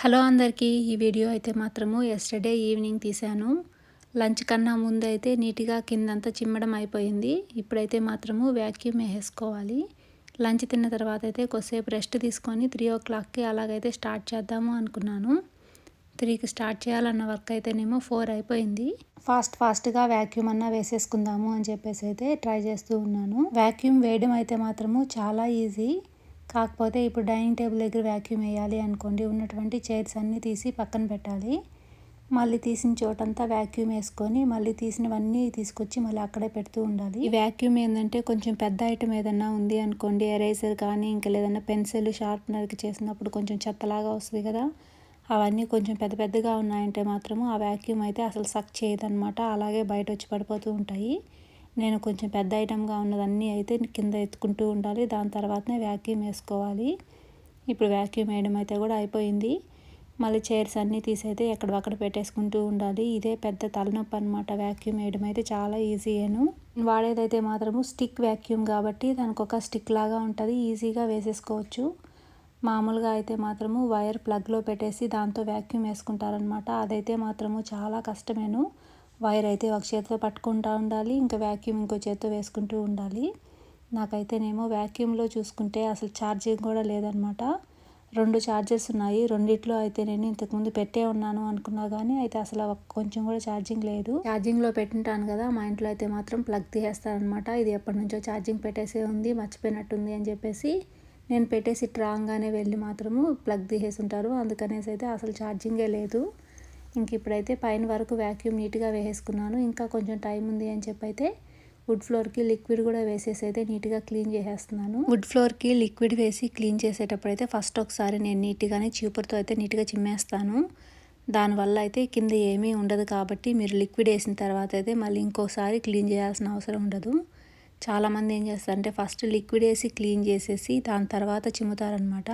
Hello అందరికీ ఈ video అయితే మాత్రము ఎస్టర్డే ఈవినింగ్ తీశాను. లంచ్ కన్నా ముందు అయితే నీట్గా కిందంతా చిమ్మడం అయిపోయింది. ఇప్పుడైతే మాత్రము వ్యాక్యూమ్ వేసేసుకోవాలి లంచ్ తిన్న తర్వాత అయితే కొద్దిసేపు రెస్ట్ తీసుకొని త్రీ ఓ క్లాక్కి అలాగైతే స్టార్ట్ చేద్దాము అనుకున్నాను. త్రీకి స్టార్ట్ చేయాలన్న వర్క్ అయితేనేమో ఫోర్ అయిపోయింది. ఫాస్ట్ ఫాస్ట్గా వ్యాక్యూమ్ అన్నా వేసేసుకుందాము అని చెప్పేసి అయితే ట్రై చేస్తూ ఉన్నాను. వ్యాక్యూమ్ వేయడం అయితే మాత్రము చాలా ఈజీ కాకపోతే ఇప్పుడు డైనింగ్ టేబుల్ దగ్గర వ్యాక్యూమ్ వేయాలి అనుకోండి ఉన్నటువంటి చైర్స్ అన్నీ తీసి పక్కన పెట్టాలి. మళ్ళీ తీసిన చోటంతా వ్యాక్యూమ్ వేసుకొని మళ్ళీ తీసినవన్నీ తీసుకొచ్చి మళ్ళీ అక్కడే పెడుతూ ఉండాలి. ఈ వ్యాక్యూమ్ ఏంటంటే కొంచెం పెద్ద ఐటమ్ ఏదన్నా ఉంది అనుకోండి ఎరేజర్ కానీ ఇంకా లేదన్నా పెన్సిల్ షార్ప్నర్కి చేసినప్పుడు కొంచెం చెత్తలాగా వస్తుంది కదా. అవన్నీ కొంచెం పెద్ద పెద్దగా ఉన్నాయంటే మాత్రము ఆ వ్యాక్యూమ్ అయితే అసలు సక్ చేయదనమాట అలాగే బయట వచ్చి పడిపోతూ ఉంటాయి. నేను కొంచెం పెద్ద ఐటమ్గా ఉన్నదన్నీ అయితే కింద ఎత్తుకుంటూ ఉండాలి. దాని తర్వాతనే వ్యాక్యూమ్ వేసుకోవాలి. ఇప్పుడు వ్యాక్యూమ్ వేయడం అయితే కూడా అయిపోయింది. మళ్ళీ చైర్స్ అన్నీ తీసైతే ఎక్కడొక్కడ పెట్టేసుకుంటూ ఉండాలి. ఇదే పెద్ద తలనొప్పి అనమాట వ్యాక్యూమ్ వేయడం అయితే చాలా ఈజీ అను వాడేదైతే మాత్రము స్టిక్ వ్యాక్యూమ్ కాబట్టి దానికి ఒక స్టిక్ లాగా ఉంటుంది. ఈజీగా వేసేసుకోవచ్చు. మామూలుగా అయితే మాత్రము వైర్ ప్లగ్లో పెట్టేసి దాంతో వ్యాక్యూమ్ వేసుకుంటారనమాట అదైతే మాత్రము చాలా కష్టమేను. వైర్ అయితే ఒక చేతితో పట్టుకుంటూ ఉండాలి ఇంకా వ్యాక్యూమ్ ఇంకో చేతితో వేసుకుంటూ ఉండాలి. నాకైతేనేమో వ్యాక్యూమ్లో చూసుకుంటే అసలు ఛార్జింగ్ కూడా లేదనమాట. రెండు ఛార్జెస్ ఉన్నాయి రెండిట్లో అయితే నేను ఇంతకుముందు పెట్టే ఉన్నాను అనుకున్నా కానీ అయితే అసలు కొంచెం కూడా ఛార్జింగ్ లేదు. ఛార్జింగ్లో పెట్టింటాను కదా మా ఇంట్లో అయితే మాత్రం ప్లగ్ తీసేస్తానమాట ఇది ఎప్పటి నుంచో ఛార్జింగ్ పెట్టేసే ఉంది మర్చిపోయినట్టుంది అని చెప్పేసి నేను పెట్టేసి ట్రాంగ్గానే వెళ్ళి మాత్రము ప్లగ్ తీసేసి ఉంటారు అందుకనేసి అయితే అసలు ఛార్జింగే లేదు. ఇంక ఇప్పుడైతే పైన వరకు వ్యాక్యూమ్ నీట్గా వేసేసుకున్నాను. ఇంకా కొంచెం టైం ఉంది అని చెప్పి అయితే వుడ్ ఫ్లోర్కి లిక్విడ్ కూడా వేసేసి అయితే నీట్గా క్లీన్ చేసేస్తున్నాను. వుడ్ ఫ్లోర్కి లిక్విడ్ వేసి క్లీన్ చేసేటప్పుడు అయితే ఫస్ట్ ఒకసారి నేను నీట్గానే చీపురుతో అయితే నీట్గా చిమ్మేస్తాను. దానివల్ల అయితే కింద ఏమీ ఉండదు కాబట్టి మీరు లిక్విడ్ వేసిన తర్వాత అయితే మళ్ళీ ఇంకోసారి క్లీన్ చేయాల్సిన అవసరం ఉండదు. చాలామంది ఏం చేస్తారంటే ఫస్ట్ లిక్విడ్ వేసి క్లీన్ చేసేసి దాని తర్వాత చిమ్ముతారనమాట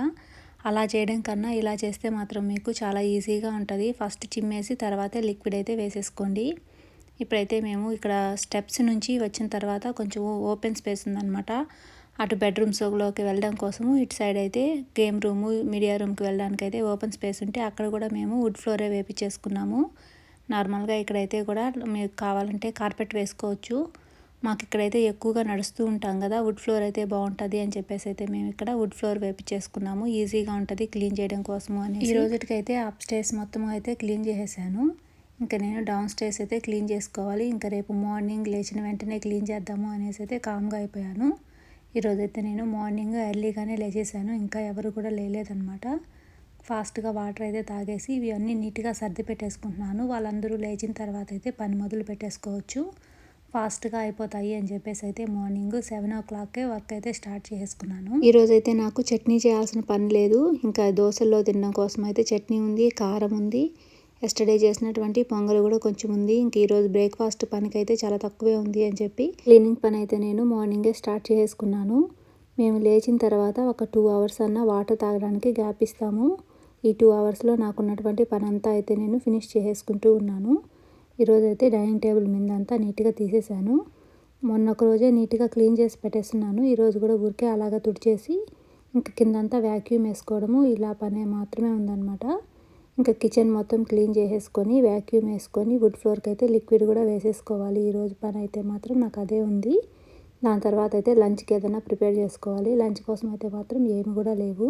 అలా చేయడం కన్నా ఇలా చేస్తే మాత్రం మీకు చాలా ఈజీగా ఉంటుంది. ఫస్ట్ చిమ్మేసి తర్వాతే లిక్విడ్ అయితే వేసేసుకోండి. ఇప్పుడైతే మేము ఇక్కడ స్టెప్స్ నుంచి వచ్చిన తర్వాత కొంచెం ఓపెన్ స్పేస్ ఉందన్నమాట. అటు బెడ్రూమ్స్లోకి వెళ్ళడం కోసము ఇటు సైడ్ అయితే గేమ్ రూము మీడియా రూమ్కి వెళ్ళడానికి అయితే ఓపెన్ స్పేస్ ఉంటే అక్కడ కూడా మేము వుడ్ ఫ్లోరే వేపించేసుకున్నాము. నార్మల్గా ఇక్కడైతే కూడా మీకు కావాలంటే కార్పెట్ వేసుకోవచ్చు. మాకు ఇక్కడైతే ఎక్కువగా నడుస్తూ ఉంటాం కదా వుడ్ ఫ్లోర్ అయితే బాగుంటుంది అని చెప్పేసి అయితే మేము ఇక్కడ వుడ్ ఫ్లోర్ వేపించేసుకున్నాము ఈజీగా ఉంటుంది క్లీన్ చేయడం కోసము అని ఈ రోజుకైతే అప్ స్టేస్ మొత్తం అయితే క్లీన్ చేసేసాను. ఇంకా నేను డౌన్ స్టేస్ అయితే క్లీన్ చేసుకోవాలి. ఇంకా రేపు మార్నింగ్ లేచిన వెంటనే క్లీన్ చేద్దాము అనేసి అయితే కామ్గా అయిపోయాను. ఈరోజైతే నేను మార్నింగ్ ఎర్లీగానే లేచేసాను. ఇంకా ఎవరు కూడా లేలేదనమాట ఫాస్ట్గా వాటర్ అయితే తాగేసి ఇవి అన్నీ నీట్గా సర్ది పెట్టేసుకుంటున్నాను. వాళ్ళందరూ లేచిన తర్వాత అయితే పని మొదలు పెట్టేసుకోవచ్చు. ఫాస్ట్గా అయిపోతాయి అని చెప్పేసి అయితే మార్నింగ్ సెవెన్ ఓ క్లాక్కే వర్క్ అయితే స్టార్ట్ చేసుకున్నాను ఈరోజు అయితే నాకు చట్నీ చేయాల్సిన పని లేదు. ఇంకా దోశల్లో తినడం కోసం అయితే చట్నీ ఉంది కారం ఉంది. ఎస్టర్డే చేసినటువంటి పొంగల్ కూడా కొంచెం ఉంది. ఇంక ఈరోజు బ్రేక్ఫాస్ట్ పనికైతే చాలా తక్కువే ఉంది అని చెప్పి క్లీనింగ్ పని అయితే నేను మార్నింగే స్టార్ట్ చేసుకున్నాను మేము లేచిన తర్వాత ఒక టూ అవర్స్ అన్న వాటర్ తాగడానికి గ్యాప్ ఇస్తాము. ఈ టూ అవర్స్లో నాకున్నటువంటి పని అంతా అయితే నేను ఫినిష్ చేసుకుంటూ ఉన్నాను. ఈరోజు అయితే డైనింగ్ టేబుల్ మీద అంతా నీట్గా తీసేసాను మొన్న ఒక రోజే నీట్గా క్లీన్ చేసి పెట్టేస్తున్నాను. ఈరోజు కూడా ఊరికే అలాగా తుడిచేసి ఇంకా కిందంతా వ్యాక్యూమ్ వేసుకోవడము ఇలా పనే మాత్రమే ఉందన్నమాట. ఇంకా కిచెన్ మొత్తం క్లీన్ చేసేసుకొని వ్యాక్యూమ్ వేసుకొని వుడ్ ఫ్లోర్కి అయితే లిక్విడ్ కూడా వేసేసుకోవాలి. ఈరోజు పని అయితే మాత్రం నాకు అదే ఉంది. దాని తర్వాత అయితే లంచ్కి ఏదైనా ప్రిపేర్ చేసుకోవాలి. లంచ్ కోసం అయితే మాత్రం ఏమి కూడా లేవు.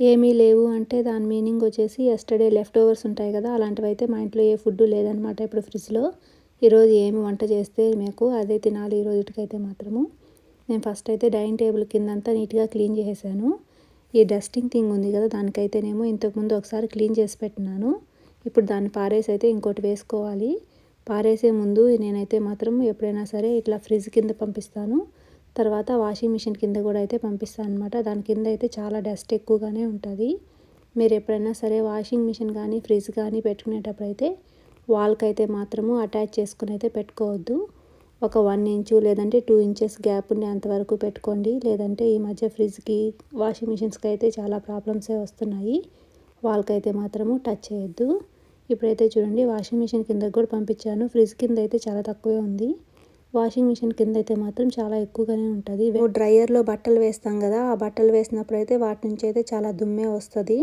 ఏమీ లేవు అంటే దాని మీనింగ్ వచ్చేసి ఎస్టర్డే లెఫ్ట్ ఓవర్స్ ఉంటాయి కదా అలాంటివి అయితే మా ఇంట్లో ఏ ఫుడ్ లేదనమాట ఇప్పుడు ఫ్రిడ్జ్లో ఈరోజు ఏమి వంట చేస్తే మీకు అదే తినాలి ఈ రోజుకైతే మాత్రము. నేను ఫస్ట్ అయితే డైనింగ్ టేబుల్ కిందంతా నీట్గా క్లీన్ చేసేసాను. ఈ డస్టింగ్ థింగ్ ఉంది కదా దానికైతేనేమో ఇంతకుముందు ఒకసారి క్లీన్ చేసి పెట్టినాను. ఇప్పుడు దాన్ని పారేసి అయితే ఇంకోటి వేసుకోవాలి. పారేసే ముందు నేనైతే మాత్రం ఎప్పుడైనా సరే ఇట్లా ఫ్రిడ్జ్ కింద పంపిస్తాను. తర్వాత వాషింగ్ మిషన్ కింద కూడా అయితే పంపిస్తాను అనమాట దాని కింద అయితే చాలా డస్ట్ ఎక్కువగానే ఉంటుంది. మీరు ఎప్పుడైనా సరే వాషింగ్ మిషన్ కానీ ఫ్రిడ్జ్ కానీ పెట్టుకునేటప్పుడు అయితే వాల్కి అయితే మాత్రము అటాచ్ చేసుకుని అయితే పెట్టుకోవద్దు. ఒక వన్ ఇంచు లేదంటే టూ ఇంచెస్ గ్యాప్ ఉండే అంతవరకు పెట్టుకోండి. లేదంటే ఈ మధ్య ఫ్రిడ్జ్కి వాషింగ్ మిషన్స్కి అయితే చాలా ప్రాబ్లమ్సే వస్తున్నాయి. వాళ్ళకి అయితే మాత్రము టచ్ చేయొద్దు. ఇప్పుడైతే చూడండి వాషింగ్ మిషన్ కింద కూడా పంపించాను. ఫ్రిడ్జ్ కింద అయితే చాలా తక్కువే ఉంది. వాషింగ్ మిషన్ కింద అయితే మాత్రం చాలా ఎక్కువగానే ఉంటుంది. డ్రయర్లో బట్టలు వేస్తాం కదా ఆ బట్టలు వేసినప్పుడు అయితే వాటి నుంచి అయితే చాలా దుమ్మే వస్తుంది.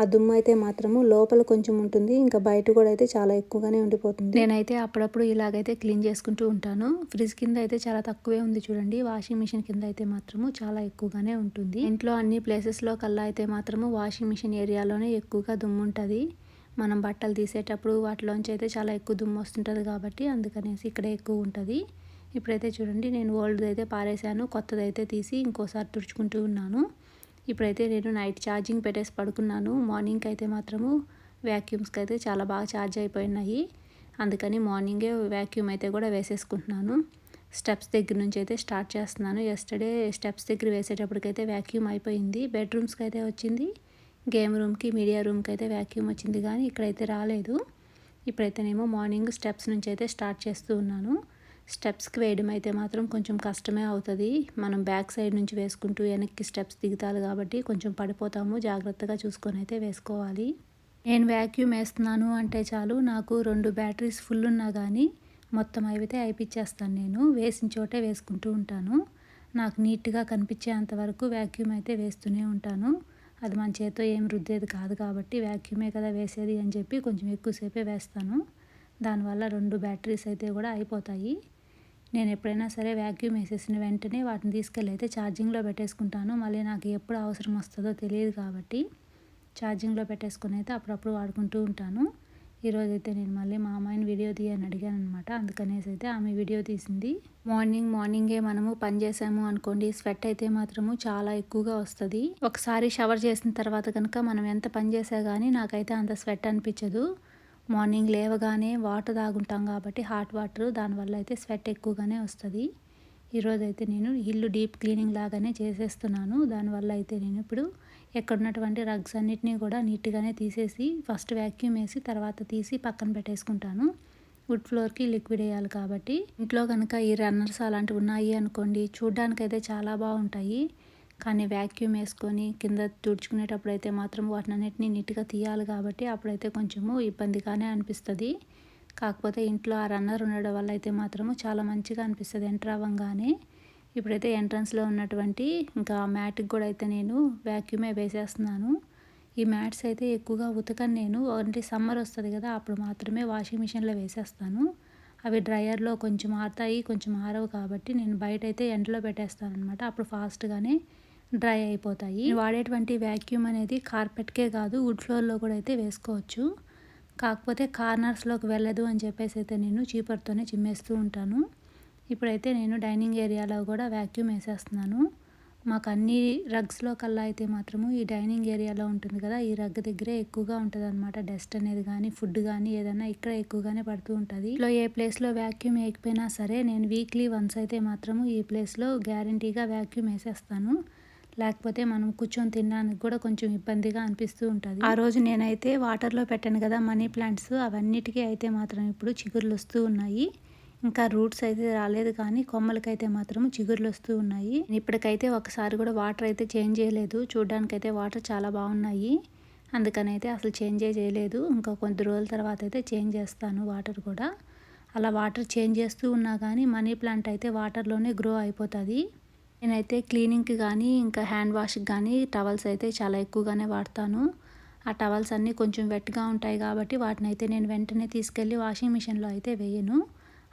ఆ దుమ్ము అయితే మాత్రము లోపల కొంచెం ఉంటుంది ఇంకా బయట కూడా అయితే చాలా ఎక్కువగానే ఉండిపోతుంది. నేనైతే అప్పుడప్పుడు ఇలాగైతే క్లీన్ చేసుకుంటూ ఉంటాను. ఫ్రిడ్జ్ కింద అయితే చాలా తక్కువే ఉంది చూడండి. వాషింగ్ మిషన్ కింద అయితే మాత్రము చాలా ఎక్కువగానే ఉంటుంది. ఇంట్లో అన్ని ప్లేసెస్లో కల్లా అయితే మాత్రము వాషింగ్ మిషన్ ఏరియాలోనే ఎక్కువగా దుమ్ము ఉంటుంది మనం బట్టలు తీసేటప్పుడు వాటిలోంచి అయితే చాలా ఎక్కువ దుమ్ము వస్తుంటుంది కాబట్టి అందుకనేసి ఇక్కడే ఎక్కువ ఉంటుంది. ఇప్పుడైతే చూడండి నేను ఓల్డ్ అయితే పారేశాను కొత్తది అయితే తీసి ఇంకోసారి తుడుచుకుంటూ ఉన్నాను. ఇప్పుడైతే నేను నైట్ ఛార్జింగ్ పెట్టేసి పడుకున్నాను. మార్నింగ్కి అయితే మాత్రము వ్యాక్యూమ్స్కి అయితే చాలా బాగా ఛార్జ్ అయిపోయినాయి. అందుకని మార్నింగే వ్యాక్యూమ్ అయితే కూడా వేసేసుకుంటున్నాను. స్టెప్స్ దగ్గర నుంచి అయితే స్టార్ట్ చేస్తున్నాను. ఎస్టర్డే స్టెప్స్ దగ్గర వేసేటప్పటికైతే వ్యాక్యూమ్ అయిపోయింది. బెడ్రూమ్స్కి అయితే వచ్చింది. గేమ్ రూమ్కి మీడియా రూమ్కి అయితే వ్యాక్యూమ్ వచ్చింది కానీ ఇక్కడైతే రాలేదు. ఇప్పుడైతేనేమో మార్నింగ్ స్టెప్స్ నుంచి అయితే స్టార్ట్ చేస్తూ ఉన్నాను. స్టెప్స్కి వేయడం అయితే మాత్రం కొంచెం కష్టమే అవుతుంది. మనం బ్యాక్ సైడ్ నుంచి వేసుకుంటూ వెనక్కి స్టెప్స్ దిగుతారు కాబట్టి కొంచెం పడిపోతాము. జాగ్రత్తగా చూసుకొని అయితే వేసుకోవాలి. నేను వ్యాక్యూమ్ వేస్తున్నాను అంటే చాలు నాకు రెండు బ్యాటరీస్ ఫుల్ ఉన్నా కానీ మొత్తం అయితే అయిపించేస్తాను నేను. వేసిన చోటే వేసుకుంటూ ఉంటాను. నాకు నీట్గా కనిపించేంత వరకు వ్యాక్యూమ్ అయితే వేస్తూనే ఉంటాను. అది మన చేతితో ఏం రుద్దేది కాదు కాబట్టి వ్యాక్యూమే కదా వేసేది అని చెప్పి కొంచెం ఎక్కువసేపే వేస్తాను. దానివల్ల రెండు బ్యాటరీస్ అయితే కూడా అయిపోతాయి. నేను ఎప్పుడైనా సరే వ్యాక్యూమ్ వేసేసిన వెంటనే వాటిని తీసుకెళ్ళి అయితే ఛార్జింగ్లో పెట్టేసుకుంటాను. మళ్ళీ నాకు ఎప్పుడు అవసరం వస్తుందో తెలియదు కాబట్టి ఛార్జింగ్లో పెట్టేసుకుని అయితే అప్పుడప్పుడు వాడుకుంటూ ఉంటాను. ఈరోజు అయితే నేను మళ్ళీ మా అమ్మాయిని వీడియో తీయని అడిగాను అనమాట అందుకనేసి అయితే ఆమె వీడియో తీసింది. మార్నింగ్ మార్నింగే మనము పని చేసాము అనుకోండి స్వెట్ అయితే మాత్రము చాలా ఎక్కువగా వస్తుంది. ఒకసారి షవర్ చేసిన తర్వాత కనుక మనం ఎంత పని చేసా కానీ నాకైతే అంత స్వెట్ అనిపించదు. మార్నింగ్ లేవగానే వాటర్ తాగుంటాం కాబట్టి హాట్ వాటర్ దానివల్ల అయితే స్వెట్ ఎక్కువగానే వస్తుంది. ఈరోజు అయితే నేను ఇల్లు డీప్ క్లీనింగ్ లాగానే చేసేస్తున్నాను. దానివల్ల అయితే నేను ఇప్పుడు ఎక్కడ ఉన్నటువంటి రగ్స్ అన్నిటినీ కూడా నీట్గానే తీసేసి ఫస్ట్ వ్యాక్యూమ్ వేసి తర్వాత తీసి పక్కన పెట్టేసుకుంటాను. వుడ్ ఫ్లోర్కి లిక్విడ్ వేయాలి కాబట్టి. ఇంట్లో కనుక ఈ రన్నర్స్ అలాంటివి ఉన్నాయి అనుకోండి చూడ్డానికైతే చాలా బాగుంటాయి. కానీ వ్యాక్యూమ్ వేసుకొని కింద తుడుచుకునేటప్పుడు అయితే మాత్రం వాటిని అన్నిటిని నీట్గా తీయాలి కాబట్టి అప్పుడైతే కొంచెము ఇబ్బందిగానే అనిపిస్తుంది. కాకపోతే ఇంట్లో ఆ రన్నర్ ఉండడం వల్ల అయితే మాత్రము చాలా మంచిగా అనిపిస్తుంది ఎంటర్ అవ్వగానే. ఇప్పుడైతే ఎంట్రన్స్లో ఉన్నటువంటి ఇంకా మ్యాట్కి కూడా అయితే నేను వ్యాక్యూమే వేసేస్తున్నాను. ఈ మ్యాట్స్ అయితే ఎక్కువగా ఉతకను నేను. అంటే సమ్మర్ వస్తుంది కదా అప్పుడు మాత్రమే వాషింగ్ మిషన్లో వేసేస్తాను. అవి డ్రయర్లో కొంచెం ఆరుతాయి కొంచెం ఆరవు కాబట్టి నేను బయట అయితే ఎండలో పెట్టేస్తాను అనమాట అప్పుడు ఫాస్ట్గానే డ్రై అయిపోతాయి. వాడేటువంటి వ్యాక్యూమ్ అనేది కార్పెట్కే కాదు వుడ్ ఫ్లోర్లో కూడా అయితే వేసుకోవచ్చు. కాకపోతే కార్నర్స్లోకి వెళ్ళదు అని చెప్పేసి అయితే నేను చీపర్తోనే చిమ్మేస్తూ ఉంటాను. ఇప్పుడైతే నేను డైనింగ్ ఏరియాలో కూడా వ్యాక్యూమ్ వేసేస్తున్నాను. మాకు అన్ని రగ్స్లో కల్లా అయితే మాత్రము ఈ డైనింగ్ ఏరియాలో ఉంటుంది కదా ఈ రగ్ దగ్గరే ఎక్కువగా ఉంటుంది అనమాట డస్ట్ అనేది కానీ ఫుడ్ కానీ ఏదైనా ఇక్కడ ఎక్కువగానే పడుతూ ఉంటుంది. ఇట్లా ఏ ప్లేస్లో వ్యాక్యూమ్ వేయకపోయినా సరే నేను వీక్లీ వన్స్ అయితే మాత్రము ఈ ప్లేస్లో గ్యారంటీగా వ్యాక్యూమ్ వేసేస్తాను. లేకపోతే మనం కూర్చొని తినడానికి కూడా కొంచెం ఇబ్బందిగా అనిపిస్తూ ఉంటుంది. ఆ రోజు నేనైతే వాటర్లో పెట్టాను కదా మనీ ప్లాంట్స్ అవన్నిటికీ అయితే మాత్రం ఇప్పుడు చిగుర్లు వస్తూ ఉన్నాయి. ఇంకా రూట్స్ అయితే రాలేదు కానీ కొమ్మలకైతే మాత్రం చిగురులు వస్తూ ఉన్నాయి. ఇప్పటికైతే ఒకసారి కూడా వాటర్ అయితే చేంజ్ చేయలేదు. చూడడానికైతే వాటర్ చాలా బాగున్నాయి. అందుకని అయితే అసలు చేంజ్ చేయలేదు. ఇంకా కొద్ది రోజుల తర్వాత అయితే చేంజ్ చేస్తాను వాటర్ కూడా. అలా వాటర్ చేంజ్ చేస్తూ ఉన్నా కానీ మనీ ప్లాంట్ అయితే వాటర్లోనే గ్రో అయిపోతుంది. నేనైతే క్లీనింగ్కి కానీ ఇంకా హ్యాండ్ వాష్కి కానీ టవల్స్ అయితే చాలా ఎక్కువగానే వాడతాను. ఆ టవల్స్ అన్నీ కొంచెం వెట్గా ఉంటాయి కాబట్టి వాటిని అయితే నేను వెంటనే తీసుకెళ్ళి వాషింగ్ మిషన్లో అయితే వేయను.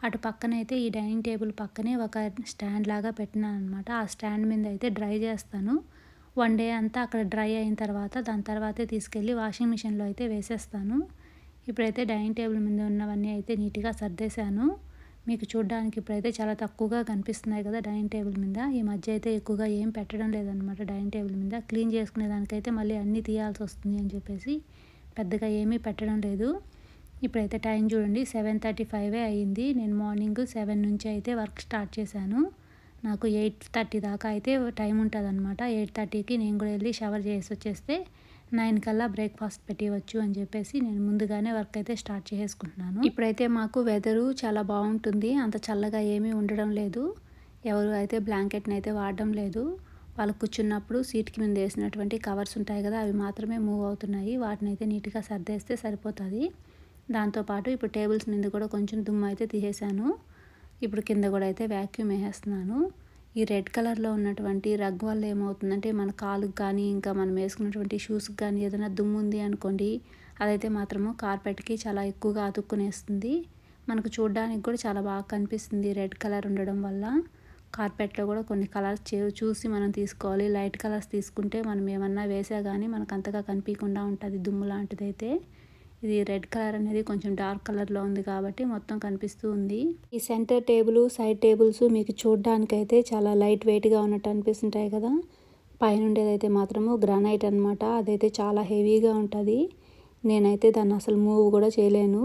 అటు పక్కన అయితే ఈ డైనింగ్ టేబుల్ పక్కనే ఒక స్టాండ్ లాగా పెట్టినాను అనమాట ఆ స్టాండ్ మీద అయితే డ్రై చేస్తాను. వన్ డే అంతా అక్కడ డ్రై అయిన తర్వాత దాని తర్వాతే తీసుకెళ్ళి వాషింగ్ మిషన్లో అయితే వేసేస్తాను. ఇప్పుడైతే డైనింగ్ టేబుల్ మీద ఉన్నవన్నీ అయితే నీట్గా సర్దేశాను. మీకు చూడడానికి ఇప్పుడైతే చాలా తక్కువగా కనిపిస్తున్నాయి కదా డైనింగ్ టేబుల్ మీద. ఈ మధ్య అయితే ఎక్కువగా ఏం పెట్టడం లేదనమాట డైనింగ్ టేబుల్ మీద. క్లీన్ చేసుకునే దానికైతే మళ్ళీ అన్నీ తీయాల్సి వస్తుంది అని చెప్పేసి పెద్దగా ఏమీ పెట్టడం లేదు. ఇప్పుడైతే టైం చూడండి సెవెన్ థర్టీ ఫైవే అయ్యింది. నేను మార్నింగ్ సెవెన్ నుంచి అయితే వర్క్ స్టార్ట్ చేశాను. నాకు ఎయిట్ థర్టీ దాకా అయితే టైం ఉంటుంది అనమాట ఎయిట్ థర్టీకి నేను కూడా వెళ్ళి షవర్ చేసి వచ్చేస్తే నైన్ కల్లా బ్రేక్ఫాస్ట్ పెట్టివచ్చు అని చెప్పేసి నేను ముందుగానే వర్క్ అయితే స్టార్ట్ చేసుకుంటున్నాను ఇప్పుడైతే మాకు వెదరు చాలా బాగుంటుంది. అంత చల్లగా ఏమీ ఉండడం లేదు. ఎవరు అయితే బ్లాంకెట్ని అయితే వాడడం లేదు. వాళ్ళు కూర్చున్నప్పుడు సీట్కి మీద వేసినటువంటి కవర్స్ ఉంటాయి కదా అవి మాత్రమే మూవ్ అవుతున్నాయి. వాటిని అయితే నీట్గా సర్దేస్తే సరిపోతుంది. దాంతోపాటు ఇప్పుడు టేబుల్స్ మీద కూడా కొంచెం దుమ్ము అయితే తీసేసాను ఇప్పుడు కింద కూడా అయితే వ్యాక్యూమ్ వేసేస్తున్నాను. ఈ రెడ్ కలర్లో ఉన్నటువంటి రగ్ వల్ల ఏమవుతుందంటే మన కాలుకి కానీ ఇంకా మనం వేసుకున్నటువంటి షూస్కి కానీ ఏదైనా దుమ్ము ఉంది అనుకోండి అదైతే మాత్రము కార్పెట్కి చాలా ఎక్కువగా అతుక్కునేస్తుంది. మనకు చూడడానికి కూడా చాలా బాగా కనిపిస్తుంది రెడ్ కలర్ ఉండడం వల్ల. కార్పెట్లో కూడా కొన్ని కలర్స్ చూసి మనం తీసుకోవాలి. లైట్ కలర్స్ తీసుకుంటే మనం ఏమన్నా వేసా కానీ మనకు అంతగా కనిపించకుండా ఉంటుంది దుమ్ము లాంటిది అయితే ఇది రెడ్ కలర్ అనేది కొంచెం డార్క్ కలర్లో ఉంది కాబట్టి మొత్తం కనిపిస్తూ ఉంది. ఈ సెంటర్ టేబుల్ సైడ్ టేబుల్స్ మీకు చూడడానికి అయితే చాలా లైట్ వెయిట్గా ఉన్నట్టు అనిపిస్తుంటాయి కదా. పైన ఉండేదైతే మాత్రము గ్రానైట్ అనమాట అదైతే చాలా హెవీగా ఉంటుంది. నేనైతే దాన్ని అసలు మూవ్ కూడా చేయలేను.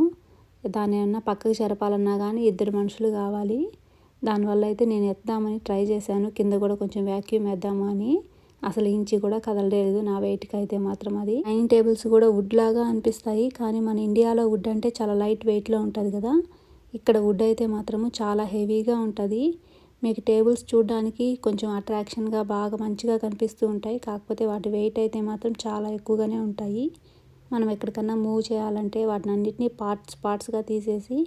దాన్ని ఏమన్నా పక్కకు జరపాలన్నా కానీ ఇద్దరు మనుషులు కావాలి. దానివల్ల అయితే నేను ఎత్తామని ట్రై చేశాను. కింద కూడా కొంచెం వ్యాక్యూమ్ వేద్దామని అని. అసలు ఇంచి కూడా కదలలేదు. నా వెయిట్కి అయితే మాత్రం అది డైనింగ్ టేబుల్స్ కూడా వుడ్ లాగా అనిపిస్తాయి. కానీ మన ఇండియాలో వుడ్ అంటే చాలా లైట్ వెయిట్లో ఉంటుంది కదా. ఇక్కడ వుడ్ అయితే మాత్రము చాలా హెవీగా ఉంటుంది. మీకు టేబుల్స్ చూడడానికి కొంచెం అట్రాక్షన్గా బాగా మంచిగా కనిపిస్తూ ఉంటాయి. కాకపోతే వాటి వెయిట్ అయితే మాత్రం చాలా ఎక్కువగానే ఉంటాయి. మనం ఎక్కడికన్నా మూవ్ చేయాలంటే వాటిని అన్నింటినీ పార్ట్స్ పార్ట్స్గా తీసేసి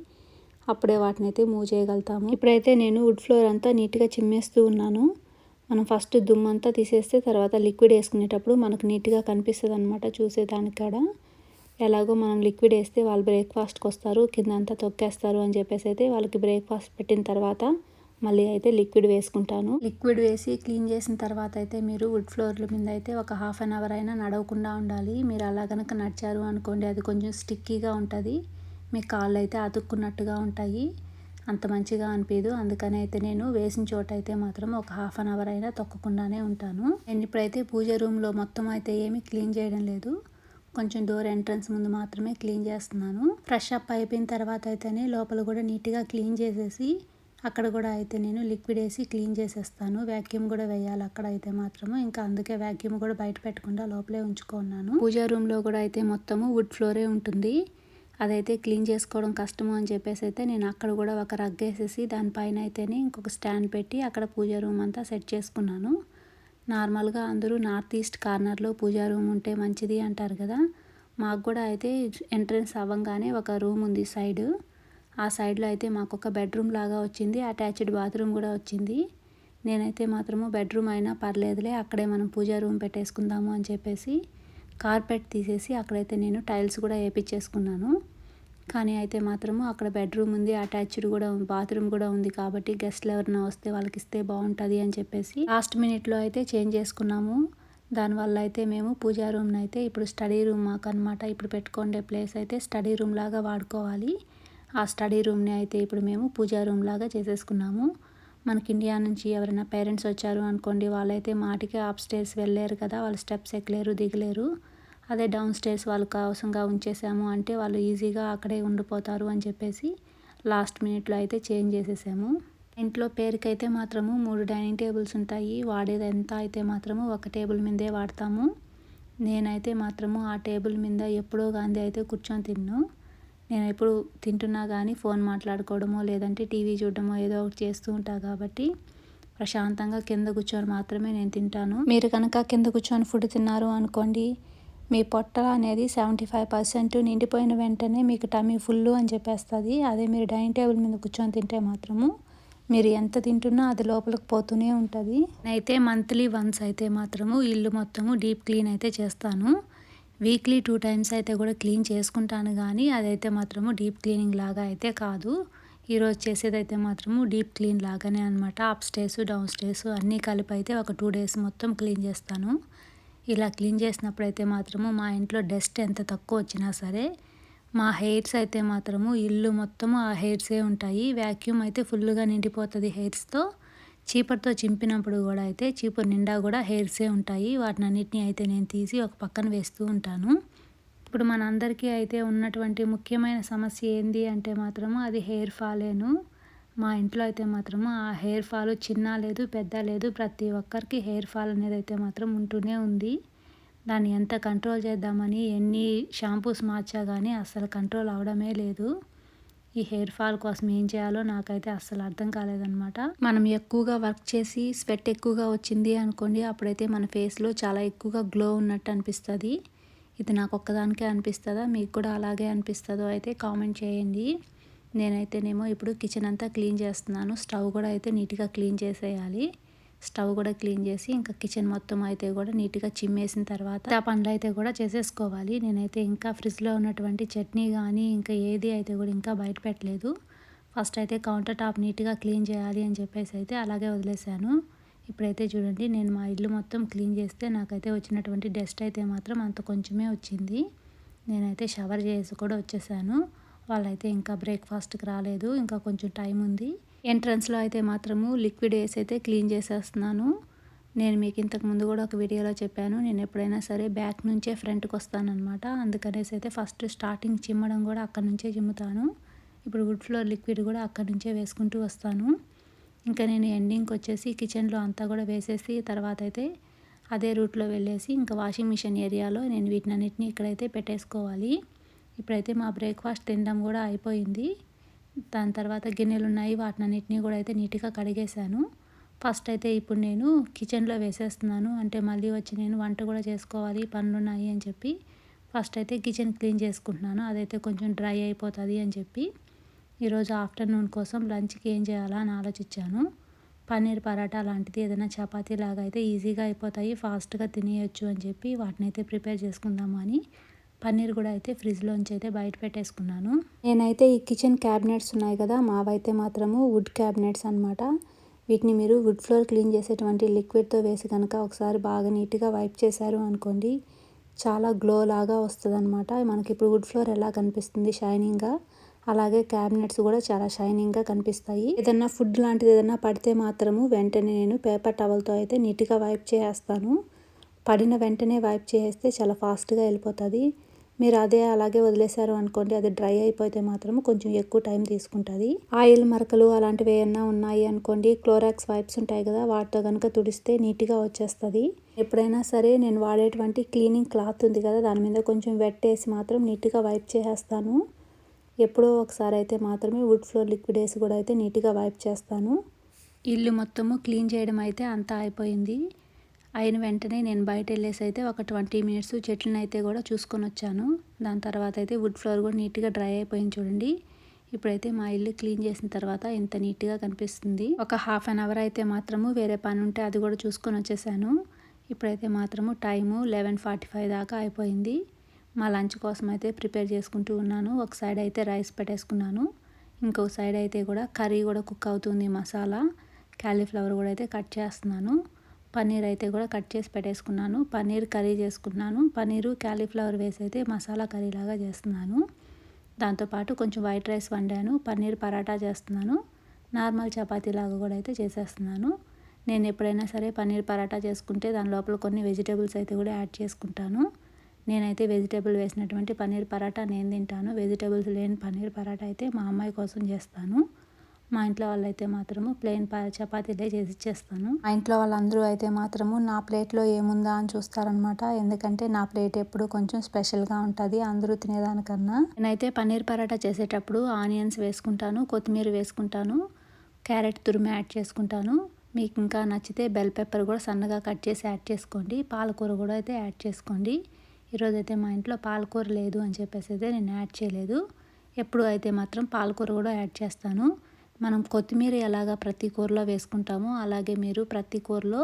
అప్పుడే వాటిని అయితే మూవ్ చేయగలుగుతాము. ఇప్పుడైతే నేను వుడ్ ఫ్లోర్ అంతా నీట్గా చిమ్మేస్తూ ఉన్నాను. మనం ఫస్ట్ దుమ్మంతా తీసేస్తే తర్వాత లిక్విడ్ వేసుకునేటప్పుడు మనకు నీట్గా కనిపిస్తుంది అనమాట చూసేదానికి కూడా. ఎలాగో మనం లిక్విడ్ వేస్తే వాళ్ళు బ్రేక్ఫాస్ట్కి వస్తారు కింద అంతా తొక్కేస్తారు అని చెప్పేసి అయితే వాళ్ళకి బ్రేక్ఫాస్ట్ పెట్టిన తర్వాత మళ్ళీ అయితే లిక్విడ్ వేసుకుంటాను. లిక్విడ్ వేసి క్లీన్ చేసిన తర్వాత అయితే మీరు వుడ్ ఫ్లోర్ల మీద అయితే ఒక హాఫ్ అన్ అవర్ అయినా నడవకుండా ఉండాలి. మీరు అలా కనుక నడిచారు అనుకోండి అది కొంచెం స్టిక్కీగా ఉంటుంది. మీ కాళ్ళు అయితే అతుక్కున్నట్టుగా ఉంటాయి. అంత మంచిగా అనిపించదు అందుకని అయితే నేను వేసిన చోట అయితే మాత్రం ఒక హాఫ్ అన్ అవర్ అయినా తొక్కకుండానే ఉంటాను. నేను ఇప్పుడైతే పూజ రూమ్లో మొత్తం అయితే ఏమీ క్లీన్ చేయడం లేదు. కొంచెం డోర్ ఎంట్రన్స్ ముందు మాత్రమే క్లీన్ చేస్తున్నాను. ఫ్రెష్ అప్ అయిపోయిన తర్వాత అయితేనే లోపల కూడా నీట్గా క్లీన్ చేసేసి అక్కడ కూడా అయితే నేను లిక్విడ్ వేసి క్లీన్ చేసేస్తాను. వ్యాక్యూమ్ కూడా వేయాలి అక్కడ అయితే మాత్రము. ఇంకా అందుకే వ్యాక్యూమ్ కూడా బయట పెట్టకుండా లోపలే ఉంచుకున్నాను. పూజా రూమ్లో కూడా అయితే మొత్తము వుడ్ ఫ్లోరే ఉంటుంది. అదైతే క్లీన్ చేసుకోవడం కష్టము అని చెప్పేసి అయితే నేను అక్కడ కూడా ఒక రగ్గేసేసి దానిపైన అయితేనే ఇంకొక స్టాండ్ పెట్టి అక్కడ పూజా రూమ్ అంతా సెట్ చేసుకున్నాను. నార్మల్గా అందరూ నార్త్ ఈస్ట్ కార్నర్లో పూజా రూమ్ ఉంటే మంచిది అంటారు కదా. మాకు కూడా అయితే ఎంట్రన్స్ అవ్వగానే ఒక రూమ్ ఉంది సైడ్ ఆ సైడ్లో అయితే మాకు ఒక బెడ్రూమ్ లాగా వచ్చింది అటాచ్డ్ బాత్రూమ్ కూడా వచ్చింది. నేనైతే మాత్రము బెడ్రూమ్ అయినా పర్లేదులే అక్కడే మనం పూజా రూమ్ పెట్టేసుకుందాము అని చెప్పేసి కార్పెట్ తీసేసి అక్కడైతే నేను టైల్స్ కూడా వేపించేసుకున్నాను. కానీ అయితే మాత్రము అక్కడ బెడ్రూమ్ ఉంది అటాచ్డ్ కూడా బాత్రూమ్ కూడా ఉంది కాబట్టి గెస్ట్లు ఎవరైనా వస్తే వాళ్ళకి ఇస్తే బాగుంటుంది అని చెప్పేసి లాస్ట్ మినిట్లో అయితే చేంజ్ చేసుకున్నాము. దానివల్ల అయితే మేము పూజా రూమ్ని అయితే ఇప్పుడు స్టడీ రూమ్ మాకు అనమాట ఇప్పుడు పెట్టుకోండే ప్లేస్ అయితే స్టడీ రూమ్ లాగా వాడుకోవాలి. ఆ స్టడీ రూమ్ని అయితే ఇప్పుడు మేము పూజా రూమ్ లాగా చేసేసుకున్నాము. మనకి ఇండియా నుంచి ఎవరైనా పేరెంట్స్ వచ్చారు అనుకోండి వాళ్ళైతే మాటికి అప్ స్టేర్స్ వెళ్ళలేరు కదా వాళ్ళు స్టెప్స్ ఎక్కలేరు దిగలేరు. అదే డౌన్ స్టేర్స్ వాళ్ళకి అవసరంగా ఉంచేసాము అంటే వాళ్ళు ఈజీగా అక్కడే ఉండిపోతారు అని చెప్పేసి లాస్ట్ మినిట్లో అయితే చేంజ్ చేసేసాము. ఇంట్లో పేరుకైతే మాత్రము మూడు డైనింగ్ టేబుల్స్ ఉంటాయి. వాడేది ఎంత అయితే మాత్రము ఒక టేబుల్ మీదే వాడతాము. నేనైతే మాత్రము ఆ టేబుల్ మీద ఎప్పుడో గాంధీ అయితే కూర్చొని తిన్ను. నేను ఎప్పుడు తింటున్నా కానీ ఫోన్ మాట్లాడుకోవడమో లేదంటే టీవీ చూడడమో ఏదో ఒకటి చేస్తూ ఉంటాను కాబట్టి ప్రశాంతంగా కింద కూర్చొని మాత్రమే నేను తింటాను. మీరు కనుక కింద కూర్చొని ఫుడ్ తిన్నారు అనుకోండి మీ పొట్ట అనేది సెవెంటీ ఫైవ్ పర్సెంట్ నిండిపోయిన వెంటనే మీకు టమీ ఫుల్ అని చెప్పేస్తుంది. అదే మీరు డైనింగ్ టేబుల్ మీద కూర్చొని తింటే మాత్రము మీరు ఎంత తింటున్నా అది లోపలికి పోతూనే ఉంటుంది. అయితే మంత్లీ వన్స్ అయితే మాత్రము ఇల్లు మొత్తము డీప్ క్లీన్ అయితే చేస్తాను. వీక్లీ టూ టైమ్స్ అయితే కూడా క్లీన్ చేసుకుంటాను కానీ అదైతే మాత్రము డీప్ క్లీనింగ్ లాగా అయితే కాదు. ఈరోజు చేసేదైతే మాత్రము డీప్ క్లీన్ లాగానే అనమాట అప్ స్టేస్ డౌన్ స్టేస్ అన్నీ కలిపి అయితే ఒక టూ డేస్ మొత్తం క్లీన్ చేస్తాను. ఇలా క్లీన్ చేసినప్పుడు అయితే మాత్రము మా ఇంట్లో డస్ట్ ఎంత తక్కువ వచ్చినా సరే మా హెయిర్స్ అయితే మాత్రము ఇల్లు మొత్తము ఆ హెయిర్సే ఉంటాయి. వ్యాక్యూమ్ అయితే ఫుల్గా నిండిపోతుంది హెయిర్స్తో. చీపర్తో చింపినప్పుడు కూడా అయితే చీపర్ నిండా కూడా హెయిర్సే ఉంటాయి. వాటిని అన్నిటిని అయితే నేను తీసి ఒక పక్కన వేస్తూ ఉంటాను. ఇప్పుడు మనందరికీ అయితే ఉన్నటువంటి ముఖ్యమైన సమస్య ఏంది అంటే మాత్రము అది హెయిర్ ఫాలేను. మా ఇంట్లో అయితే మాత్రం ఆ హెయిర్ ఫాల్ చిన్న లేదు పెద్ద లేదు. ప్రతి ఒక్కరికి హెయిర్ ఫాల్ అనేది అయితే మాత్రం ఉంటూనే ఉంది. దాన్ని ఎంత కంట్రోల్ చేద్దామని ఎన్ని షాంపూస్ మార్చా కానీ అస్సలు కంట్రోల్ అవడమే లేదు. ఈ హెయిర్ ఫాల్ కోసం ఏం చేయాలో నాకైతే అస్సలు అర్థం కాలేదనమాట మనం ఎక్కువగా వర్క్ చేసి స్వెట్ ఎక్కువగా వచ్చింది అనుకోండి అప్పుడైతే మన ఫేస్లో చాలా ఎక్కువగా గ్లో ఉన్నట్టు అనిపిస్తుంది. ఇది నాకు ఒక్కదానికే అనిపిస్తుందా? మీకు కూడా అలాగే అనిపిస్తుందో అయితే కామెంట్ చేయండి. నేనైతేనేమో ఇప్పుడు కిచెన్ అంతా క్లీన్ చేస్తున్నాను. స్టవ్ కూడా అయితే నీట్గా క్లీన్ చేసేయాలి. స్టవ్ కూడా క్లీన్ చేసి ఇంకా కిచెన్ మొత్తం అయితే కూడా నీట్గా చిమ్మేసిన తర్వాత ఆ పనులు అయితే కూడా చేసేసుకోవాలి. నేనైతే ఇంకా ఫ్రిడ్జ్లో ఉన్నటువంటి చట్నీ కానీ ఇంకా ఏది అయితే కూడా ఇంకా బయట పెట్టలేదు. ఫస్ట్ అయితే కౌంటర్ టాప్ నీట్గా క్లీన్ చేయాలి అని చెప్పేసి అయితే అలాగే వదిలేశాను. ఇప్పుడైతే చూడండి నేను మా ఇల్లు మొత్తం క్లీన్ చేస్తే నాకైతే వచ్చినటువంటి డస్ట్ అయితే మాత్రం అంత కొంచెమే వచ్చింది. నేనైతే షవర్ చేసి కూడా వచ్చేసాను. వాళ్ళైతే ఇంకా బ్రేక్ఫాస్ట్కి రాలేదు ఇంకా కొంచెం టైం ఉంది. ఎంట్రన్స్లో అయితే మాత్రము లిక్విడ్ వేసి అయితే క్లీన్ చేసేస్తున్నాను. నేను మీకు ఇంతకు ముందు కూడా ఒక వీడియోలో చెప్పాను నేను ఎప్పుడైనా సరే బ్యాక్ నుంచే ఫ్రంట్కి వస్తానమాట అందుకనేసి అయితే ఫస్ట్ స్టార్టింగ్ చిమ్మడం కూడా అక్కడ నుంచే చిమ్ముతాను. ఇప్పుడు వుడ్ ఫ్లోర్ లిక్విడ్ కూడా అక్కడ నుంచే వేసుకుంటూ వస్తాను. ఇంకా నేను ఎండింగ్కి వచ్చేసి కిచెన్లో అంతా కూడా వేసేసి తర్వాత అయితే అదే రూట్లో వెళ్ళేసి ఇంకా వాషింగ్ మిషన్ ఏరియాలో నేను వీటినన్నిటిని ఇక్కడైతే పెట్టేసుకోవాలి. ఇప్పుడైతే మా బ్రేక్ఫాస్ట్ తినడం కూడా అయిపోయింది. దాని తర్వాత గిన్నెలు ఉన్నాయి వాటినన్నిటిని కూడా అయితే నీట్గా కడిగేశాను. ఫస్ట్ అయితే ఇప్పుడు నేను కిచెన్లో వేసేస్తున్నాను. అంటే మళ్ళీ వచ్చి నేను వంట కూడా చేసుకోవాలి పనులు ఉన్నాయి అని చెప్పి ఫస్ట్ అయితే కిచెన్ క్లీన్ చేసుకుంటున్నాను. అదైతే కొంచెం డ్రై అయిపోతుంది అని చెప్పి ఈరోజు ఆఫ్టర్నూన్ కోసం లంచ్కి ఏం చేయాలా అని ఆలోచించాను. పన్నీర్ పరాటా లాంటిది ఏదైనా చపాతీ లాగా అయితే ఈజీగా అయిపోతాయి ఫాస్ట్గా తినేయచ్చు అని చెప్పి వాటిని అయితే ప్రిపేర్ చేసుకుందాము అని పన్నీర్ కూడా అయితే ఫ్రిడ్జ్లోంచి అయితే బయట పెట్టేసుకున్నాను. నేనైతే ఈ కిచెన్ క్యాబినెట్స్ ఉన్నాయి కదా మావైతే మాత్రము వుడ్ క్యాబినెట్స్ అనమాట వీటిని మీరు వుడ్ ఫ్లోర్ క్లీన్ చేసేటువంటి లిక్విడ్తో వేసి కనుక ఒకసారి బాగా నీట్గా వైప్ చేశారు అనుకోండి చాలా గ్లో లాగా వస్తుంది అనమాట మనకి ఇప్పుడు వుడ్ ఫ్లోర్ ఎలా కనిపిస్తుంది షైనింగ్గా అలాగే క్యాబినెట్స్ కూడా చాలా షైనింగ్గా కనిపిస్తాయి. ఏదన్నా ఫుడ్ లాంటిది ఏదన్నా పడితే మాత్రము వెంటనే నేను పేపర్ టవల్తో అయితే నీట్గా వైప్ చేస్తాను పడిన వెంటనే వైప్ చేస్తే చాలా ఫాస్ట్గా వెళ్ళిపోతుంది. మీరు అదే అలాగే వదిలేశారు అనుకోండి అది డ్రై అయిపోతే మాత్రం కొంచెం ఎక్కువ టైం తీసుకుంటుంది. ఆయిల్ మరకలు అలాంటివి ఏమన్నా ఉన్నాయి అనుకోండి క్లోరాక్స్ వైప్స్ ఉంటాయి కదా వాటితో కనుక తుడిస్తే నీట్గా వచ్చేస్తుంది. ఎప్పుడైనా సరే నేను వాడేటువంటి క్లీనింగ్ క్లాత్ ఉంది కదా దాని మీద కొంచెం వెట్టేసి మాత్రం నీట్గా వైప్ చేసేస్తాను. ఎప్పుడో ఒకసారి అయితే మాత్రమే వుడ్ ఫ్లోర్ లిక్విడ్ వేసి కూడా అయితే నీట్గా వైప్ చేస్తాను. ఇల్లు మొత్తము క్లీన్ చేయడం అయితే అంతా అయిపోయింది. అయిన వెంటనే నేను బయట వెళ్ళేసి అయితే ఒక ట్వంటీ మినిట్స్ చెట్లను అయితే కూడా చూసుకొని వచ్చాను. దాని తర్వాత అయితే వుడ్ ఫ్లోర్ కూడా నీట్గా డ్రై అయిపోయింది చూడండి. ఇప్పుడైతే మా ఇల్లు క్లీన్ చేసిన తర్వాత ఇంత నీట్గా కనిపిస్తుంది. ఒక హాఫ్ అన్ అవర్ అయితే మాత్రము వేరే పని ఉంటే అది కూడా చూసుకొని వచ్చేసాను. ఇప్పుడైతే మాత్రము టైము లెవెన్ ఫార్టీ ఫైవ్ దాకా అయిపోయింది. మా లంచ్ కోసం అయితే ప్రిపేర్ చేసుకుంటూ ఉన్నాను. ఒక సైడ్ అయితే రైస్ పెట్టేసుకున్నాను. ఇంకో సైడ్ అయితే కూడా కర్రీ కూడా కుక్ అవుతుంది మసాలా. క్యాలీఫ్లవర్ కూడా అయితే కట్ చేస్తున్నాను. పన్నీర్ అయితే కూడా కట్ చేసి పెట్టేసుకున్నాను. పన్నీర్ కర్రీ చేసుకున్నాను పన్నీరు క్యాలీఫ్లవర్ వేసి అయితే మసాలా కర్రీ లాగా చేస్తున్నాను దాంతోపాటు కొంచెం వైట్ రైస్ వండాను. పన్నీర్ పరాటా చేస్తున్నాను. నార్మల్ చపాతీ లాగా కూడా అయితే చేసేస్తున్నాను. నేను ఎప్పుడైనా సరే పన్నీర్ పరాటా చేసుకుంటే దాని లోపల కొన్ని వెజిటేబుల్స్ అయితే కూడా యాడ్ చేసుకుంటాను. నేనైతే వెజిటేబుల్ వేసినటువంటి పన్నీర్ పరాటా నేను తింటాను. వెజిటేబుల్స్ లేని పన్నీర్ పరాటా అయితే మా అమ్మాయి కోసం చేస్తాను. మా ఇంట్లో వాళ్ళైతే మాత్రము ప్లెయిన్ చపాతీలే చేసి ఇచ్చేస్తాను. మా ఇంట్లో వాళ్ళందరూ అయితే మాత్రము నా ప్లేట్లో ఏముందా అని చూస్తారనమాట ఎందుకంటే నా ప్లేట్ ఎప్పుడు కొంచెం స్పెషల్గా ఉంటుంది అందరూ తినేదానికన్నా. నేనైతే పన్నీర్ పరాటా చేసేటప్పుడు ఆనియన్స్ వేసుకుంటాను కొత్తిమీర వేసుకుంటాను క్యారెట్ తురిమి యాడ్ చేసుకుంటాను. మీకు ఇంకా నచ్చితే బెల్ పెప్పర్ కూడా సన్నగా కట్ చేసి యాడ్ చేసుకోండి పాలకూర కూడా అయితే యాడ్ చేసుకోండి. ఈరోజు అయితే మా ఇంట్లో పాలకూర లేదు అని చెప్పేసి అయితే నేను యాడ్ చేయలేదు. ఎప్పుడు అయితే మాత్రం పాలకూర కూడా యాడ్ చేస్తాను. మనం కొత్తిమీర ఎలాగా ప్రతి కూరలో వేసుకుంటామో అలాగే మీరు ప్రతి కూరలో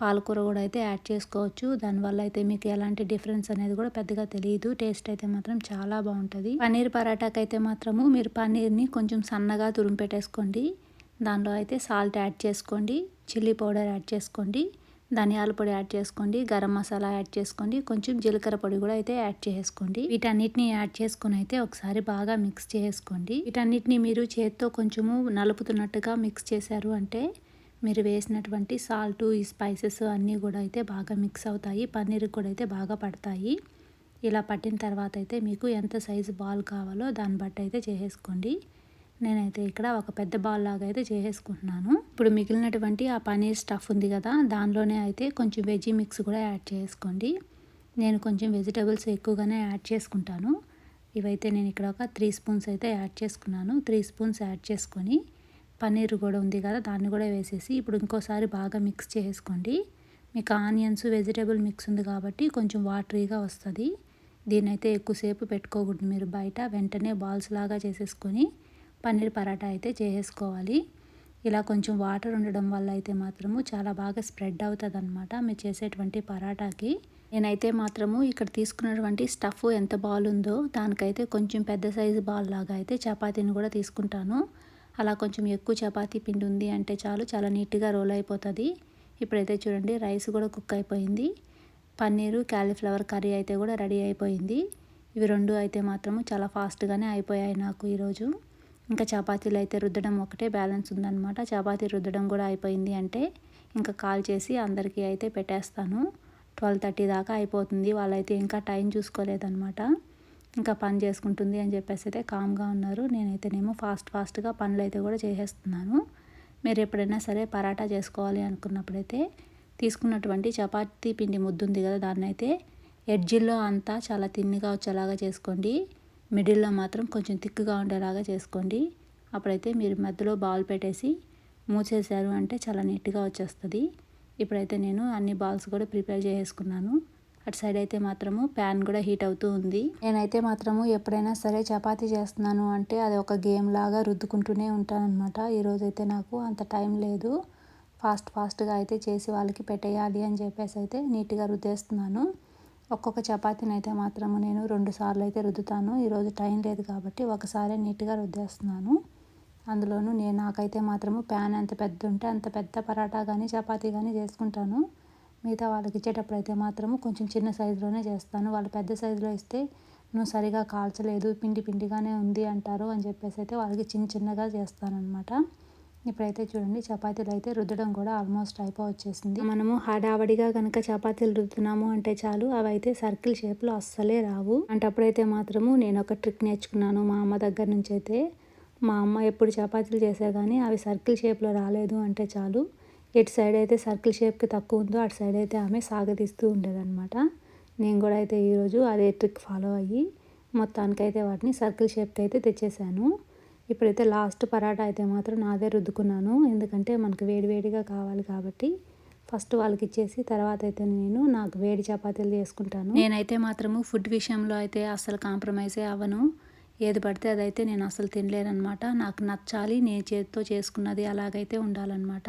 పాలకూర కూడా అయితే యాడ్ చేసుకోవచ్చు. దానివల్ల అయితే మీకు ఎలాంటి డిఫరెన్స్ అనేది కూడా పెద్దగా తెలియదు. టేస్ట్ అయితే మాత్రం చాలా బాగుంటుంది. పన్నీర్ పరాటాకి అయితే మాత్రము మీరు పన్నీర్ని కొంచెం సన్నగా తురుము పెట్టేసుకోండి. దానిలో అయితే సాల్ట్ యాడ్ చేసుకోండి. చిల్లీ పౌడర్ యాడ్ చేసుకోండి. ధనియాల పొడి యాడ్ చేసుకోండి గరం మసాలా యాడ్ చేసుకోండి కొంచెం జీలకర్ర పొడి కూడా అయితే యాడ్ చేసుకోండి. వీటన్నిటిని యాడ్ చేసుకుని అయితే ఒకసారి బాగా మిక్స్ చేసుకోండి. వీటన్నిటిని మీరు చేత్తో కొంచెము నలుపుతున్నట్టుగా మిక్స్ చేశారు అంటే మీరు వేసినటువంటి సాల్ట్ ఈ స్పైసెస్ అన్నీ కూడా అయితే బాగా మిక్స్ అవుతాయి పన్నీర్ కూడా అయితే బాగా పడతాయి. ఇలా పట్టిన తర్వాత అయితే మీకు ఎంత సైజు బాల్ కావాలో దాన్ని బట్టి అయితే చేసేసుకోండి. నేనైతే ఇక్కడ ఒక పెద్ద బాల్ లాగా అయితే చేసేసుకుంటున్నాను. ఇప్పుడు మిగిలినటువంటి ఆ పనీర్ స్టఫ్ ఉంది కదా దానిలోనే అయితే కొంచెం వెజ్ మిక్స్ కూడా యాడ్ చేసుకోండి. నేను కొంచెం వెజిటేబుల్స్ ఎక్కువగానే యాడ్ చేసుకుంటాను. ఇవైతే నేను ఇక్కడ ఒక త్రీ స్పూన్స్ అయితే యాడ్ చేసుకున్నాను. త్రీ స్పూన్స్ యాడ్ చేసుకొని పన్నీర్ కూడా ఉంది కదా దాన్ని కూడా వేసేసి ఇప్పుడు ఇంకోసారి బాగా మిక్స్ చేసుకోండి. మీకు ఆనియన్స్ వెజిటేబుల్ మిక్స్ ఉంది కాబట్టి కొంచెం వాటరీగా వస్తుంది. దీనైతే ఎక్కువసేపు పెట్టుకోకూడదు మీరు బయట. వెంటనే బాల్స్ లాగా చేసేసుకొని పన్నీర్ పరాటా అయితే చేసేసుకోవాలి. ఇలా కొంచెం వాటర్ ఉండడం వల్ల అయితే మాత్రము చాలా బాగా స్ప్రెడ్ అవుతుంది అనమాట మీరు చేసేటువంటి పరాటాకి. నేనైతే మాత్రము ఇక్కడ తీసుకున్నటువంటి స్టఫ్ ఎంత బాగుందో దానికైతే కొంచెం పెద్ద సైజు బాల్ లాగా అయితే చపాతీని కూడా తీసుకుంటాను. అలా కొంచెం ఎక్కువ చపాతీ పిండి ఉంది అంటే చాలు చాలా నీట్గా రోల్ అయిపోతుంది. ఇప్పుడైతే చూడండి రైస్ కూడా కుక్ అయిపోయింది. పన్నీరు క్యాలీఫ్లవర్ కర్రీ అయితే కూడా రెడీ అయిపోయింది. ఇవి రెండు అయితే మాత్రము చాలా ఫాస్ట్గానే అయిపోయాయి నాకు ఈరోజు. ఇంకా చపాతీలు అయితే రుద్దడం ఒకటే బ్యాలెన్స్ ఉందన్నమాట. చపాతీ రుద్దడం కూడా అయిపోయింది అంటే ఇంకా కాల్ చేసి అందరికీ అయితే పెట్టేస్తాను. ట్వెల్వ్ థర్టీ దాకా అయిపోతుంది. వాళ్ళైతే ఇంకా టైం చూసుకోలేదన్నమాట. ఇంకా పని చేసుకుంటుంది అని చెప్పేసి అయితే కామ్గా ఉన్నారు. నేనైతేనేమో ఫాస్ట్ ఫాస్ట్గా పనులు అయితే కూడా చేసేస్తున్నాను. మీరు ఎప్పుడైనా సరే పరాటా చేసుకోవాలి అనుకున్నప్పుడైతే తీసుకున్నటువంటి చపాతీ పిండి ముద్దు ఉంది కదా దాన్ని అయితే ఎడ్జిల్లో అంతా చాలా తిన్నిగా వచ్చేలాగా చేసుకోండి. మిడిల్లో మాత్రం కొంచెం థిక్గా ఉండేలాగా చేసుకోండి. అప్పుడైతే మీరు మధ్యలో బాల్ పెట్టేసి మూసేశారు అంటే చాలా నీట్గా వచ్చేస్తుంది. ఇప్పుడైతే నేను అన్ని బాల్స్ కూడా ప్రిపేర్ చేసుకున్నాను అటు సైడ్ అయితే మాత్రము ప్యాన్ కూడా హీట్ అవుతూ ఉంది. నేనైతే మాత్రము ఎప్పుడైనా సరే చపాతీ చేస్తున్నాను అంటే అది ఒక గేమ్ లాగా రుద్దుకుంటూనే ఉంటానన్నమాట. ఈరోజైతే నాకు అంత టైం లేదు. ఫాస్ట్ ఫాస్ట్గా అయితే చేసి వాళ్ళకి పెట్టేయాలి అని చెప్పేసి అయితే నీట్గా రుద్దేస్తున్నాను. ఒక్కొక్క చపాతీని అయితే మాత్రము నేను రెండు సార్లు అయితే రుద్దుతాను ఈరోజు టైం లేదు కాబట్టి ఒకసారి నీట్గా రుద్దేస్తున్నాను. అందులోనూ నేను నాకైతే మాత్రము ప్యాన్ ఎంత పెద్ద ఉంటే అంత పెద్ద పరాటా కానీ చపాతీ కానీ చేసుకుంటాను. మిగతా వాళ్ళకి ఇచ్చేటప్పుడు అయితే మాత్రము కొంచెం చిన్న సైజులోనే చేస్తాను. వాళ్ళు పెద్ద సైజులో ఇస్తే నువ్వు సరిగా కాల్చలేదు పిండి పిండిగానే ఉంది అంటారు అని చెప్పేసి అయితే వాళ్ళకి చిన్న చిన్నగా చేస్తాను అనమాట ఇప్పుడైతే చూడండి చపాతీలు అయితే రుద్దడం కూడా ఆల్మోస్ట్ అయిపోవచ్చేసింది. మనము హడావడిగా కనుక చపాతీలు రుద్దుతున్నాము అంటే చాలు అవి అయితే సర్కిల్ షేప్లో అస్సలే రావు. అంటే అప్పుడైతే మాత్రము నేను ఒక ట్రిక్ నేర్చుకున్నాను మా అమ్మ దగ్గర నుంచి అయితే మా అమ్మ ఎప్పుడు చపాతీలు చేసే కానీ అవి సర్కిల్ షేప్లో రాలేదు అంటే చాలు. ఎటు సైడ్ అయితే సర్కిల్ షేప్కి తక్కువ ఉందో అటు సైడ్ అయితే ఆమె సాగదీస్తూ ఉండేదన్నమాట. నేను కూడా అయితే ఈరోజు అదే ట్రిక్ ఫాలో అయ్యి మొత్తానికైతే వాటిని సర్కిల్ షేప్కి అయితే తెచ్చేసాను. ఇప్పుడైతే లాస్ట్ పరాటా అయితే మాత్రం నాదే రుద్దుకున్నాను. ఎందుకంటే మనకు వేడివేడిగా కావాలి కాబట్టి ఫస్ట్ వాళ్ళకి ఇచ్చేసి తర్వాత అయితే నేను నాకు వేడి చపాతీలు చేసుకుంటాను. నేనైతే మాత్రము ఫుడ్ విషయంలో అయితే అస్సలు కాంప్రమైజే అవ్వను. ఏది పడితే అదైతే నేను అసలు తినలేనమాట నాకు నచ్చాలి నేను చేతితో చేసుకున్నది అలాగైతే ఉండాలన్నమాట.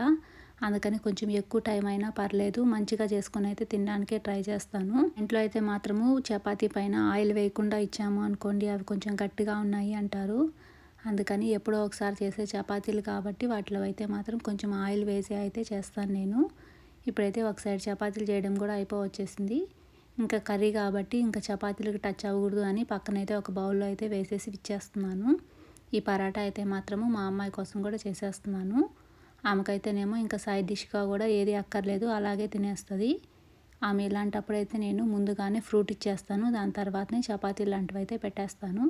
అందుకని కొంచెం ఎక్కువ టైం అయినా పర్లేదు మంచిగా చేసుకుని అయితే తినడానికే ట్రై చేస్తాను. ఇంట్లో అయితే మాత్రము చపాతీ పైన ఆయిల్ వేయకుండా ఇచ్చాము అనుకోండి అవి కొంచెం గట్టిగా ఉన్నాయి అంటారు. అందుకని ఎప్పుడో ఒకసారి చేసే చపాతీలు కాబట్టి వాటిలో అయితే మాత్రం కొంచెం ఆయిల్ వేసి అయితే చేస్తాను నేను. ఇప్పుడైతే ఒక సైడ్ చపాతీలు చేయడం కూడా అయిపోవచ్చేసింది. ఇంకా కర్రీ కాబట్టి ఇంకా చపాతీలకు టచ్ అవ్వకూడదు అని పక్కనైతే ఒక బౌల్లో అయితే వేసేసి ఇచ్చేస్తున్నాను. ఈ పరాటా అయితే మాత్రము మా అమ్మాయి కోసం కూడా చేసేస్తున్నాను. ఆమెకైతేనేమో ఇంకా సైడ్ డిష్గా కూడా ఏది అక్కర్లేదు అలాగే తినేస్తుంది. ఆమె ఇలాంటప్పుడైతే నేను ముందుగానే ఫ్రూట్ ఇచ్చేస్తాను దాని తర్వాతనే చపాతీలు లాంటివి అయితే పెట్టేస్తాను.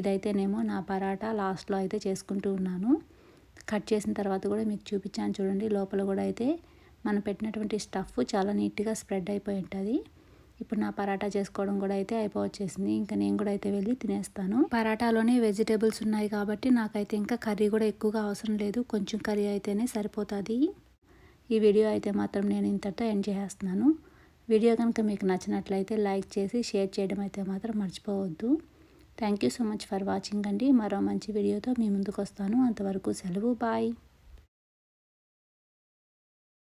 ఇదైతేనేమో నా పరాటా లాస్ట్లో అయితే చేసుకుంటూ ఉన్నాను. కట్ చేసిన తర్వాత కూడా మీకు చూపించాను చూడండి. లోపల కూడా అయితే మనం పెట్టినటువంటి స్టఫ్ చాలా నీట్గా స్ప్రెడ్ అయిపోయి ఉంటుంది. ఇప్పుడు నా పరాటా చేసుకోవడం కూడా అయితే అయిపోవచ్చేసింది. ఇంకా నేను కూడా అయితే వెళ్ళి తినేస్తాను. పరాటాలోనే వెజిటేబుల్స్ ఉన్నాయి కాబట్టి నాకైతే ఇంకా కర్రీ కూడా ఎక్కువగా అవసరం లేదు. కొంచెం కర్రీ అయితేనే సరిపోతుంది. ఈ వీడియో అయితే మాత్రం నేను ఇంతటితో ఎండ్ చేసేస్తున్నాను. వీడియో కనుక మీకు నచ్చినట్లయితే లైక్ చేసి షేర్ చేయడం అయితే మాత్రం మర్చిపోవద్దు. Thank you so much for watching అండి. మరో మంచి వీడియోతో మీ ముందుకు వస్తాను. అంతవరకు సెలవు. బాయ్